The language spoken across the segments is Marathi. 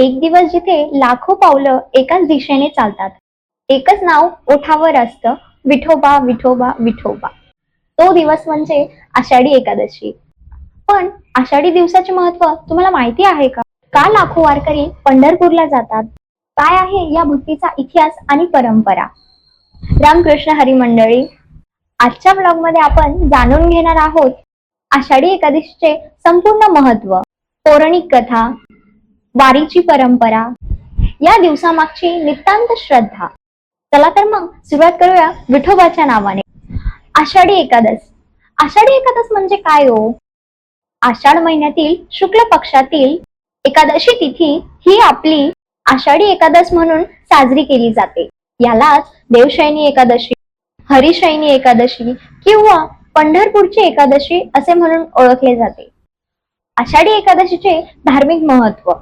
एक दिवस जिथे लाखो पावलं एकाच दिशेने चालतात. एकच नाव ओठावर असतं विठोबा विठोबा विठोबा. तो दिवस म्हणजे आषाढी एकादशी. पण आषाढी दिवसाचे महत्त्व तुम्हाला माहिती आहे का? का लाखो वारकरी पंढरपूरला जातात? काय आहे या भक्तीचा इतिहास आणि परंपरा? रामकृष्ण हरी मंडळी आजच्या ब्लॉगमध्ये आपण जाणून घेणार आहोत आषाढी एकादशीचे संपूर्ण महत्त्व पौराणिक कथा वारीची परंपरा. या दिवसामागची नितांत श्रद्धा. चला तर मग सुरुवात करूया विठोबाच्या नावाने. आषाढी एकादश आषाढी एकादश म्हणजे काय हो? आषाढ महिन्यातील शुक्ल पक्षातील एकादशी तिथी ही आपली आषाढी एकादश म्हणून साजरी केली जाते. यालाच देवशैनी एकादशी हरिशयनी एकादशी किंवा पंढरपूरची एकादशी असे म्हणून ओळखले जाते. आषाढी एकादशीचे धार्मिक महत्त्व.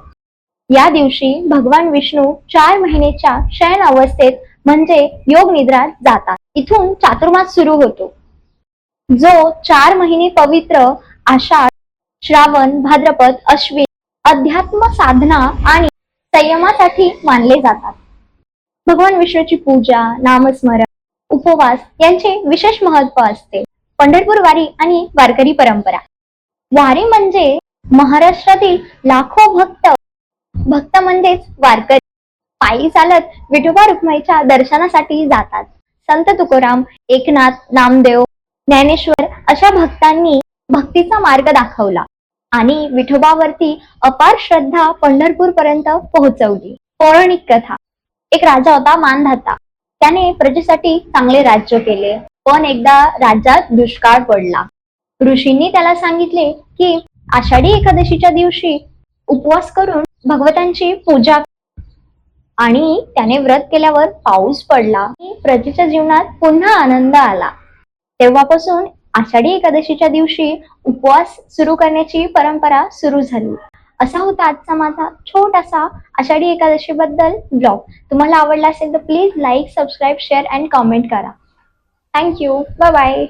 या दिवशी भगवान विष्णू चार महिनेच्या शयन अवस्थेत म्हणजे योग निद्रात जातात. इथून चातुर्मास सुरू होतो. जो चार महिने पवित्र आषाढ श्रावण भाद्रपद अश्विन अध्यात्म साधना आणि संयमासाठी मानले जातात. भगवान विष्णूची पूजा नामस्मरण उपवास यांचे विशेष महत्त्व असते. पंढरपूर वारी आणि वारकरी परंपरा. वारी म्हणजे महाराष्ट्रातील लाखो भक्त भक्त म्हणजेच वारकरी. पायी चालत विठोबा रुक्माईच्या दर्शनासाठी जातात. संत तुकाराम एकनाथ नामदेव ज्ञानेश्वर अशा भक्तांनी भक्तीचा मार्ग दाखवला आणि विठोबावरती अपार श्रद्धा पंढरपूर पर्यंत पोहोचवली. पौराणिक कथा. एक राजा होता मानधाता. त्याने प्रजेसाठी चांगले राज्य केले. पण एकदा राज्यात दुष्काळ पडला. ऋषींनी त्याला सांगितले की आषाढी एकादशीच्या दिवशी उपवास करून भगवतांची पूजा आणि त्याने व्रत केल्यावर पाऊस पडला. प्रतीच्या जीवनात पुन्हा आनंद आला. तेव्हापासून आषाढी एकादशीच्या दिवशी उपवास सुरू करण्याची परंपरा सुरू झाली. असा होता आजचा माझा छोटासा आषाढी एकादशी बद्दल ब्लॉग तुम्हाला आवडला असेल तर please like subscribe share and comment करा. Thank you bye bye